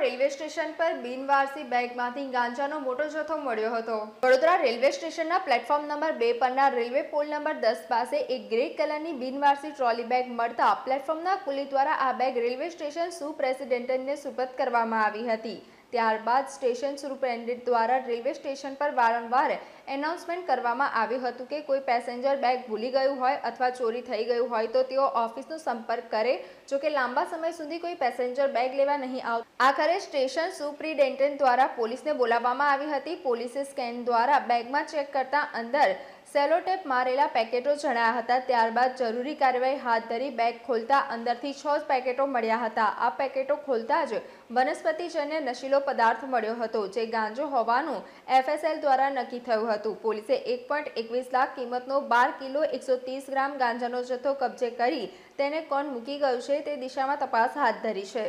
Railway station પર બિનવારસી બેગમાંથી ગાંજાનો મોટો જથ્થો મળ્યો હતો. વડોદરા રેલવે સ્ટેશનના પ્લેટફોર્મ નંબર બે પરના રેલવે પોલ નંબર દસ પાસે એક ગ્રે કલરની બિનવારસી ટ્રોલી બેગ મળતા પ્લેટફોર્મના કુલી દ્વારા આ બેગ રેલવે સ્ટેશન સુપ્રેસિડેન્ટને સુપરત કરવામાં આવી હતી. ત્યારબાદ સ્ટેશન સુપ્રેન્ડેન્ટ દ્વારા રેલવે સ્ટેશન પર વારંવાર એનાઉન્સમેન્ટ કરવામાં આવ્યું હતું કે કોઈ પેસેન્જર બેગ ભૂલી ગયું હોય અથવા ચોરી થઈ ગયું હોય તો તેઓ ઓફિસનો સંપર્ક કરે, જો કે લાંબા સમય સુધી કોઈ પેસેન્જર બેગ લેવા નહીં આવતું. આખરે સ્ટેશન સુપ્રિન્ટેન્ડન્ટ દ્વારા પોલીસને બોલાવવામાં આવી હતી. પોલીસે સ્કેન દ્વારા બેગમાં ચેક કરતા અંદર સેલોટેપ મારેલા પેકેટો જણાયા હતા. ત્યારબાદ જરૂરી કાર્યવાહી હાથ ધરી બેગ ખોલતા અંદરથી છ પેકેટો મળ્યા હતા. આ પેકેટો ખોલતા જ વનસ્પતિજન્ય નશીલો પદાર્થ મળ્યો હતો, જે ગાંજો હોવાનું એફએસએલ દ્વારા નક્કી થયું હતું. પોલીસે એક પોઈન્ટ એકવીસ લાખ કિંમતનો બાર કિલો એકસો ત્રીસ ગ્રામ ગાંજાનો જથ્થો કબજે કરી તેને કોણ મૂકી ગયું છે તે દિશામાં તપાસ હાથ ધરી છે.